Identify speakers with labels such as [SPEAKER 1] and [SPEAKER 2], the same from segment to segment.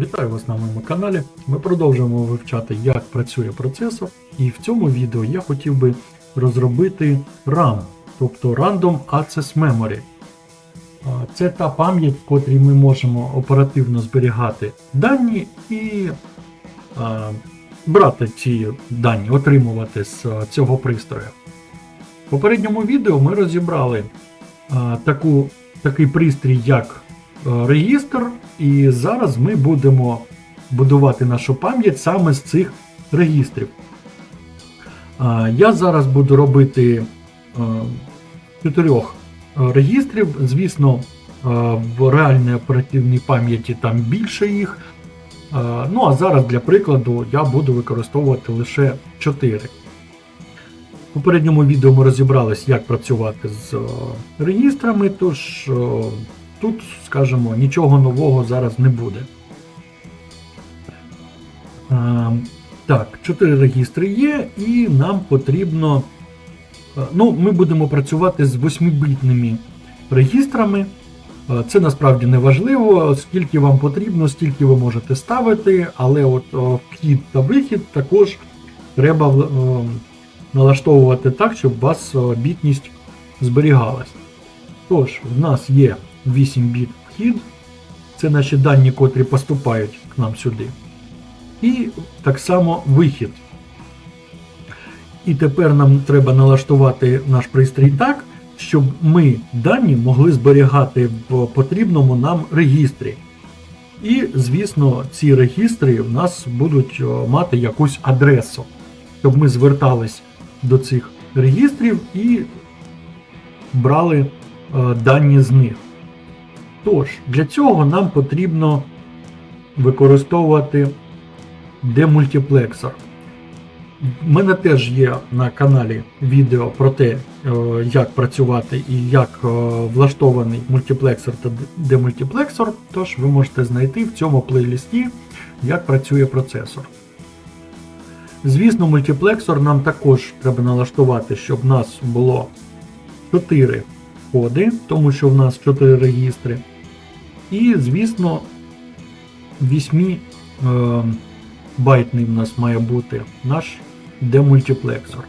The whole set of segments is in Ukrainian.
[SPEAKER 1] Вітаю вас на моєму каналі. Ми продовжуємо вивчати, як працює процесор, і в цьому відео я хотів би розробити RAM, тобто Random Access Memory. Це та пам'ять, в котрій ми можемо оперативно зберігати дані і а, брати ці дані, отримувати з цього пристрою. В попередньому відео ми розібрали а, таку, такий пристрій, як е, регістр, і зараз ми будемо будувати нашу пам'ять саме з цих регістрів. Я зараз буду робити е, чотирьох е, регістрів. Звісно, е, в реальній оперативній пам'яті там більше їх. Ну а зараз для прикладу я буду використовувати лише 4. В попередньому відео ми розібрались, як працювати з регістрами, тож тут, скажімо, нічого нового зараз не буде. Е, Так, 4 регістри є, і нам потрібно. е, Ну, ми будемо працювати з 8-бітними регістрами. Е, Це насправді не важливо, скільки вам потрібно, стільки ви можете ставити, але от вхід та вихід також треба налаштовувати так, щоб у вас бітність зберігалась. Тож, в нас є 8 біт вхід, це наші дані, котрі поступають к нам сюди. І так само вихід. І тепер нам треба налаштувати наш пристрій так, щоб ми дані могли зберігати в потрібному нам регістрі. І, звісно, ці регістри в нас будуть мати якусь адресу, щоб ми звертались до цих регістрів і брали е, дані з них. Тож, для цього нам потрібно використовувати демультиплексор. У мене теж є на каналі відео про те, е, як працювати і як е, влаштований мультиплексор та демультиплексор, тож ви можете знайти в цьому плейлісті, як працює процесор. Звісно, мультиплексор нам також треба налаштувати, щоб в нас було 4 коди, тому що в нас 4 регістри. І, звісно, 8 е, байтний в нас має бути наш демультиплексор.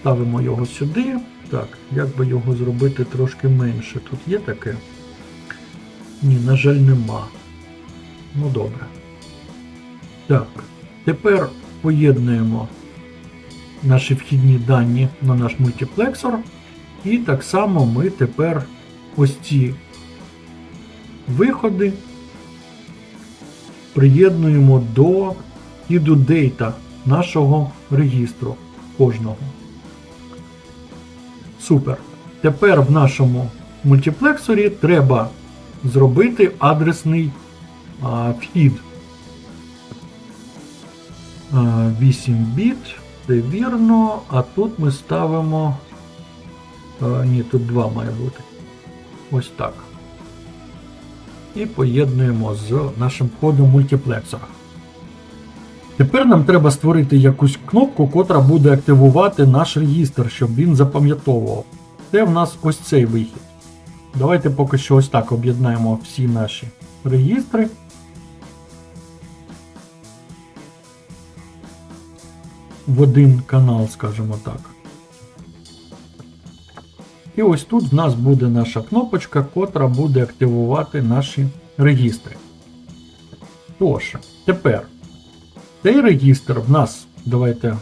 [SPEAKER 1] Ставимо його сюди. Так, як би його зробити трошки менше? Тут є таке? Ні, на жаль, нема. Ну добре. Так, тепер поєднуємо наші вхідні дані на наш мультиплексор. І так само ми тепер ось ці виходи приєднуємо до іду дейта нашого регістру кожного. Супер. Тепер в нашому мультиплексорі треба зробити адресний а, вхід. 8 біт, це вірно, а тут ми ставимо. А, ні, тут 2 має бути. Ось так. І поєднуємо з нашим входом мультиплексора. Тепер нам треба створити якусь кнопку, котра буде активувати наш регістр, щоб він запам'ятовував. Це в нас ось цей вихід. Давайте поки що ось так об'єднаємо всі наші регістри. В один канал, скажімо так. І ось тут в нас буде наша кнопочка, котра буде активувати наші регістри. Тож, тепер цей регістр в нас, давайте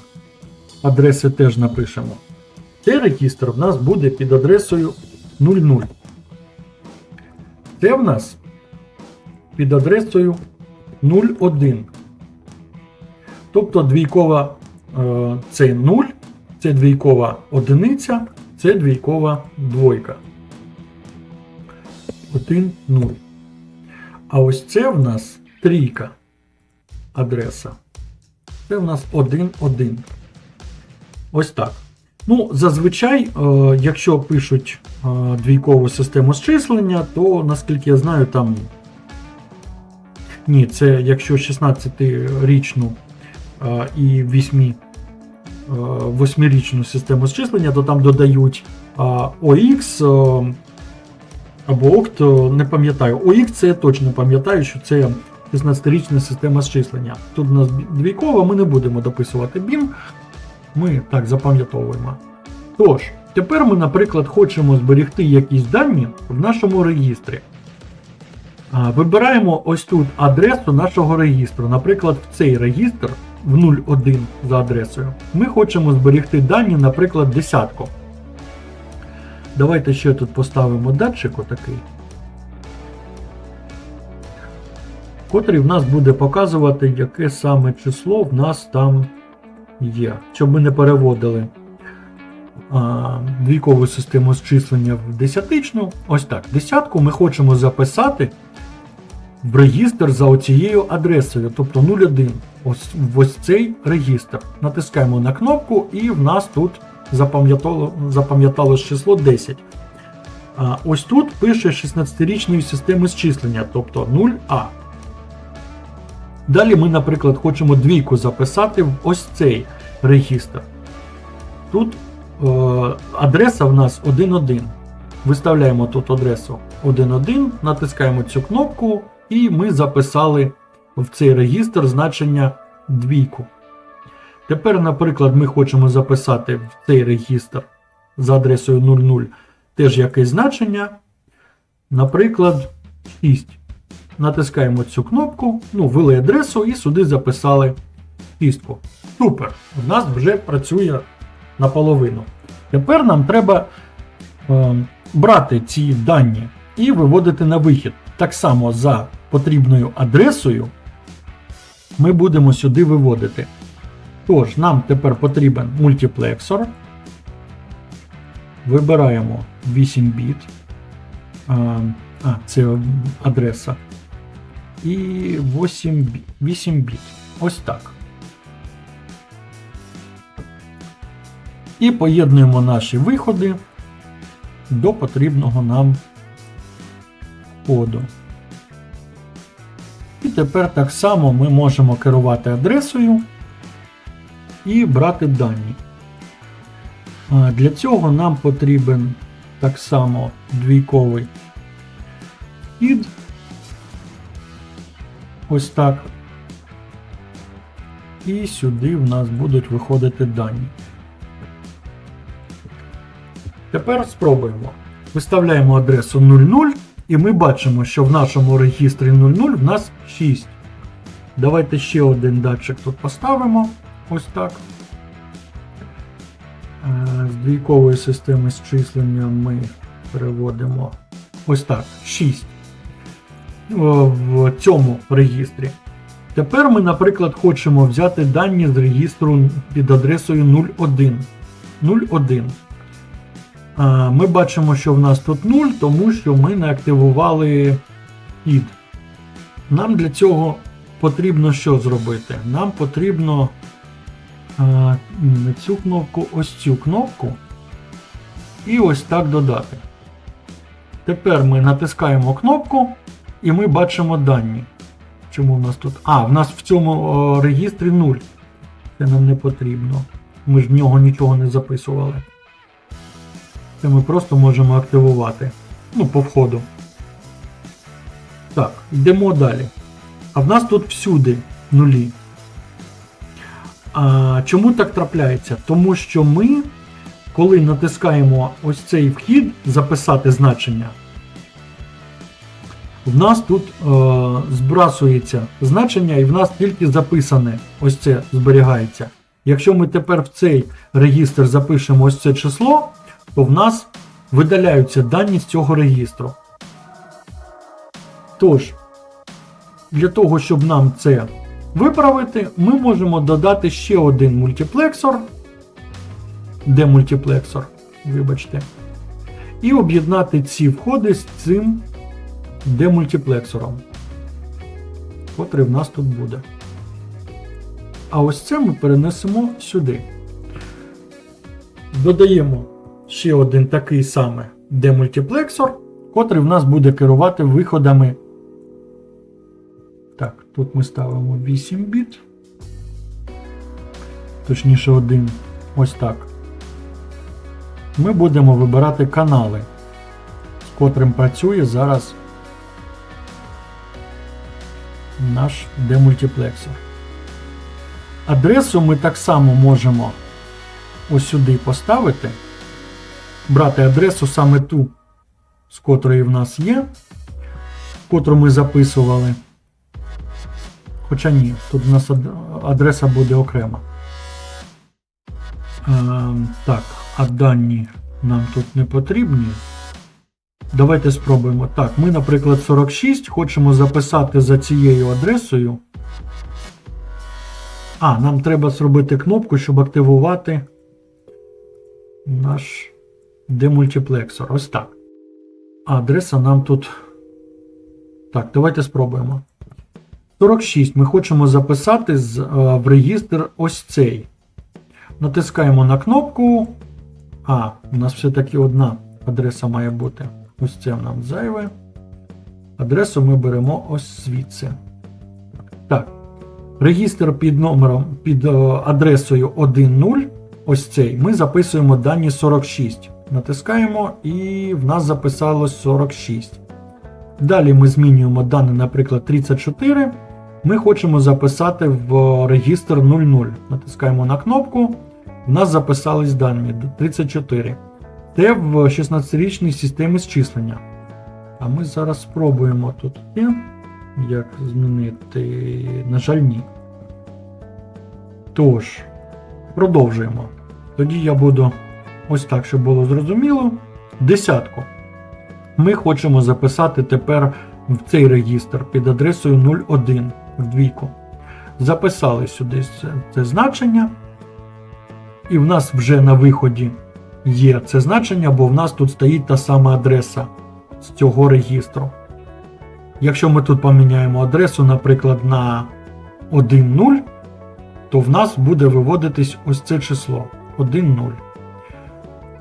[SPEAKER 1] адреси теж напишемо. Цей регістр в нас буде під адресою 00. Це в нас під адресою 01. Тобто двійкова е, це 0, це двійкова одиниця, це двійкова двойка. 1, 0. А ось це в нас трійка адреса. Це в нас 1, 1. Ось так. Ну, зазвичай, е, якщо пишуть е, двійкову систему зчислення, то наскільки я знаю, там. Ні, це якщо 16-річну е, і 8 восьмирічну систему зчислення, то там додають OX е, або OCT, не пам'ятаю. OX це я точно пам'ятаю, що це 16-річна система зчислення. Тут у нас двійкова, ми не будемо дописувати BIM, ми так запам'ятовуємо. Тож, тепер ми, наприклад, хочемо зберегти якісь дані в нашому реєстрі. Вибираємо ось тут адресу нашого реєстру. Наприклад, в цей реєстр в 01 за адресою. Ми хочемо зберегти дані, наприклад, десятку. Давайте ще тут поставимо датчик отакий. Котрий в нас буде показувати, яке саме число в нас там є. Щоб ми не переводили а, двійкову систему зчислення в десятичну. Ось так. Десятку ми хочемо записати в регістр за оцією адресою, тобто 01. Ось ось цей регістр. Натискаємо на кнопку, і в нас тут запам'ятало, число 10. А ось тут пише 16-річні системи зчислення, тобто 0А. Далі ми, наприклад, хочемо двійку записати в ось цей регістр. Тут е, адреса в нас 1.1. Виставляємо тут адресу 1.1, натискаємо цю кнопку, і ми записали в цей регістр значення двійку. Тепер, наприклад, ми хочемо записати в цей регістр за адресою 00 теж якесь значення. Наприклад, 6. Натискаємо цю кнопку, ну, ввели адресу і сюди записали кістку. Супер! У нас вже працює наполовину. Тепер нам треба е, брати ці дані і виводити на вихід. Так само за потрібною адресою ми будемо сюди виводити. Тож, нам тепер потрібен мультиплексор. Вибираємо 8 біт. А, це адреса. І 8 біт. 8 біт. Ось так. І поєднуємо наші виходи до потрібного нам коду. І тепер так само ми можемо керувати адресою і брати дані. Для цього нам потрібен так само двійковий id. Ось так. І сюди в нас будуть виходити дані. Тепер спробуємо. Виставляємо адресу 00 і ми бачимо, що в нашому регістрі 00 в нас 6. Давайте ще один датчик тут поставимо. Ось так. Е, З двійкової системи зчислення ми переводимо ось так, 6 в цьому регістрі. Тепер ми, наприклад, хочемо взяти дані з регістру під адресою 01. 01. Ми бачимо, що в нас тут 0, тому що ми не активували id. Нам для цього потрібно що зробити? Нам потрібно не цю кнопку, ось цю кнопку. І ось так додати. Тепер ми натискаємо кнопку і ми бачимо дані. Чому в нас тут? А, в нас в цьому регістрі 0. Це нам не потрібно. Ми ж в нього нічого не записували. Це ми просто можемо активувати. Ну, по входу. Так, йдемо далі. А в нас тут всюди нулі. А, Чому так трапляється? Тому що ми, коли натискаємо ось цей вхід, записати значення, в нас тут е, збрасується значення, і в нас тільки записане ось це зберігається. Якщо ми тепер в цей регістр запишемо ось це число, то в нас видаляються дані з цього регістру. Тож, для того, щоб нам це виправити, ми можемо додати ще один мультиплексор, демультиплексор, вибачте, і об'єднати ці входи з цим демультиплексором, котрий в нас тут буде. А ось це ми перенесемо сюди. Додаємо ще один такий самий демультиплексор, котрий в нас буде керувати виходами. Так, тут ми ставимо 8 біт. Точніше, один. Ось так. Ми будемо вибирати канали, з котрим працює зараз наш демультиплексор. Адресу ми так само можемо ось сюди поставити, брати адресу саме ту, з котрої в нас є, котру ми записували. Хоча ні, тут в нас адреса буде окрема. Ем, так, а дані нам тут не потрібні. Давайте спробуємо. Так, ми, наприклад, 46 хочемо записати за цією адресою. А, нам треба зробити кнопку, щоб активувати наш демультиплексор. Ось так. Адреса нам тут. Так, давайте спробуємо. 46 ми хочемо записати з, е, в регістр ось цей. Натискаємо на кнопку. А, у нас все-таки одна адреса має бути. Ось це нам зайве. Адресу ми беремо ось звідси. Так. Регістр під номером, під е, адресою 1.0, ось цей, ми записуємо дані 46. Натискаємо і в нас записалось 46. Далі ми змінюємо дані, наприклад, 34. Ми хочемо записати в регістр 00. Натискаємо на кнопку. В нас записались дані 34. Це в 16-річній системі зчислення. А ми зараз спробуємо тут є. Як змінити? На жаль, ні. Тож, продовжуємо. Тоді я буду ось так, щоб було зрозуміло. Десятку. Ми хочемо записати тепер в цей регістр під адресою 01 в двійку. Записали сюди це, значення. І в нас вже на виході є це значення, бо в нас тут стоїть та сама адреса з цього регістру. Якщо ми тут поміняємо адресу, наприклад, на 1.0, то в нас буде виводитись ось це число 1.0.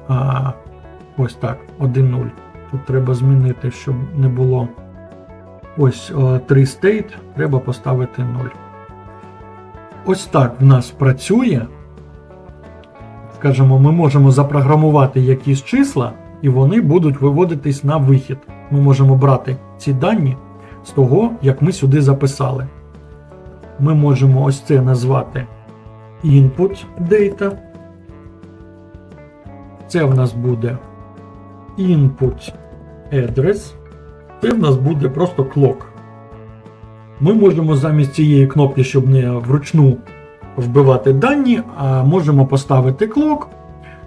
[SPEAKER 1] А, ось так, 1.0. Тут треба змінити, щоб не було ось 3 state, треба поставити 0. Ось так в нас працює. Скажімо, ми можемо запрограмувати якісь числа, і вони будуть виводитись на вихід. Ми можемо брати ці дані з того, як ми сюди записали. Ми можемо ось це назвати input data. Це в нас буде input address. Це в нас буде просто clock. Ми можемо замість цієї кнопки, щоб не вручну вбивати дані, а можемо поставити clock.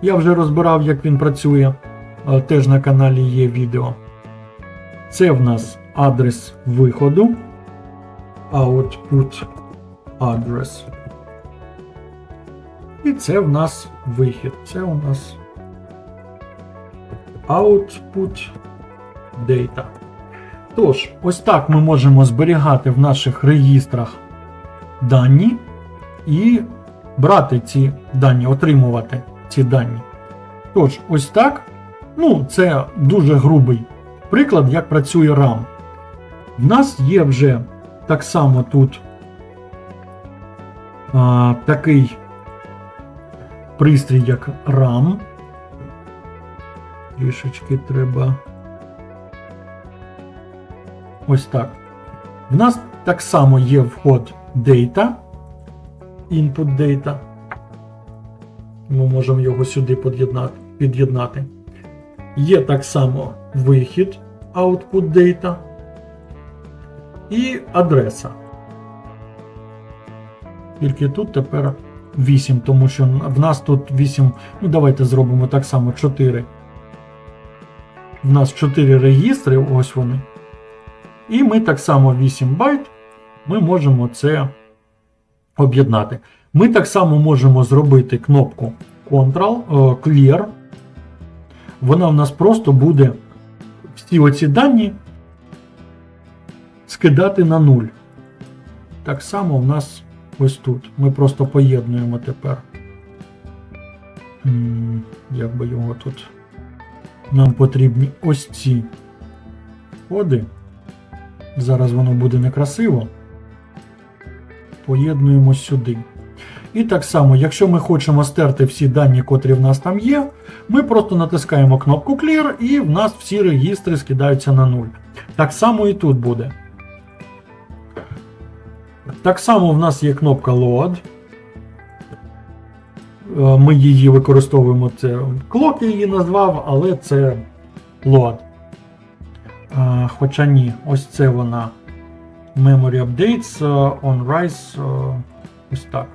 [SPEAKER 1] Я вже розбирав, як він працює. Теж на каналі є відео. Це в нас адрес виходу. Output address. І це в нас вихід. Це у нас output data. Тож, ось так ми можемо зберігати в наших регістрах дані і брати ці дані, отримувати ці дані. Тож, ось так. Ну, це дуже грубий приклад, як працює RAM. В нас є вже так само тут а, такий пристрій, як RAM. Трішечки треба. Ось так. В нас так само є вход Data, Input Data. Ми можемо його сюди під'єднати. Є так само вихід Output Data і адреса. Тільки тут тепер 8, тому що в нас тут 8. Ну, давайте зробимо так само 4. В нас 4 регістри, ось вони. І ми так само 8 байт. Ми можемо це об'єднати. Ми так само можемо зробити кнопку Ctrl, е, Clear. Вона в нас просто буде всі оці дані скидати на 0. Так само в нас ось тут. Ми просто поєднуємо тепер. Як би його тут. Нам потрібні ось ці коди. Зараз воно буде некрасиво. Поєднуємо сюди. І так само, якщо ми хочемо стерти всі дані, котрі в нас там є, ми просто натискаємо кнопку Clear і в нас всі регістри скидаються на 0. Так само і тут буде. Так само в нас є кнопка Load. Е, Ми її використовуємо, це клок я її назвав, але це Load. Е, Хоча ні, ось це вона. Memory Updates е, on Rise. Ось так.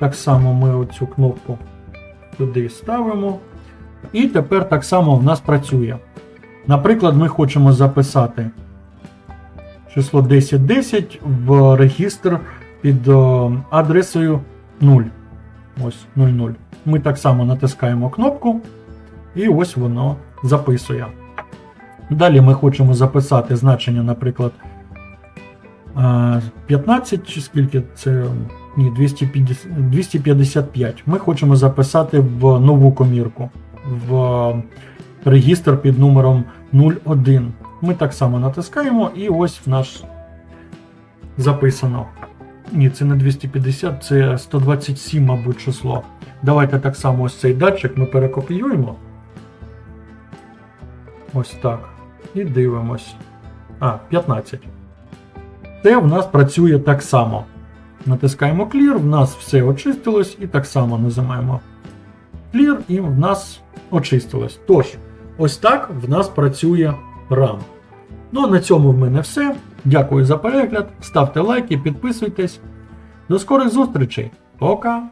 [SPEAKER 1] Так само ми оцю кнопку туди ставимо. І тепер так само в нас працює. Наприклад, ми хочемо записати число 1010 в регістр під адресою 0. Ось 00. Ми так само натискаємо кнопку, і ось воно записує. Далі ми хочемо записати значення, наприклад, е, 15 чи скільки це. Ні, 250, 255. Ми хочемо записати в нову комірку в регістр під номером 01. Ми так само натискаємо, і ось в наш записано. Ні, це не 250, це 127, мабуть, число. Давайте так само ось цей датчик ми перекопіюємо. Ось так. І дивимось. А, 15. Це в нас працює так само. Натискаємо Clear, в нас все очистилось, і так само нажимаємо Clear, і в нас очистилось. Тож, ось так в нас працює RAM. Ну, а на цьому в мене все. Дякую за перегляд. Ставте лайки, підписуйтесь. До скорих зустрічей. Пока!